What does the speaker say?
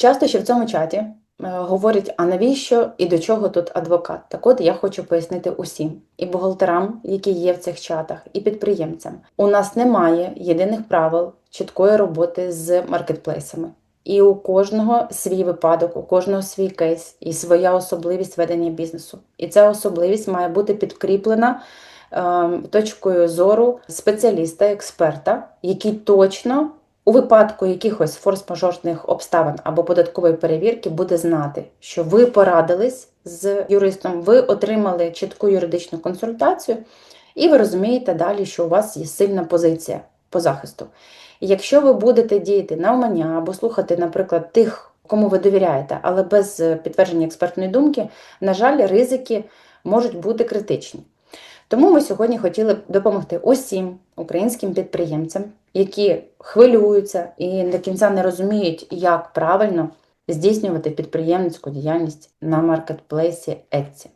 Часто ще в цьому чаті е, говорять, а навіщо і до чого тут адвокат? Так от я хочу пояснити усім і бухгалтерам, які є в цих чатах, і підприємцям. У нас немає єдиних правил чіткої роботи з маркетплейсами. І у кожного свій випадок, у кожного свій кейс і своя особливість ведення бізнесу. І ця особливість має бути підкріплена е, точкою зору спеціаліста, експерта, який точно у випадку якихось форс-мажорних обставин або податкової перевірки буде знати, що ви порадились з юристом, ви отримали чітку юридичну консультацію, і ви розумієте далі, що у вас є сильна позиція по захисту. І якщо ви будете діяти навмання або слухати, наприклад, тих, кому ви довіряєте, але без підтвердження експертної думки, на жаль, ризики можуть бути критичні. Тому ми сьогодні хотіли б допомогти усім українським підприємцям, які хвилюються і до кінця не розуміють, як правильно здійснювати підприємницьку діяльність на маркетплейсі Etsy.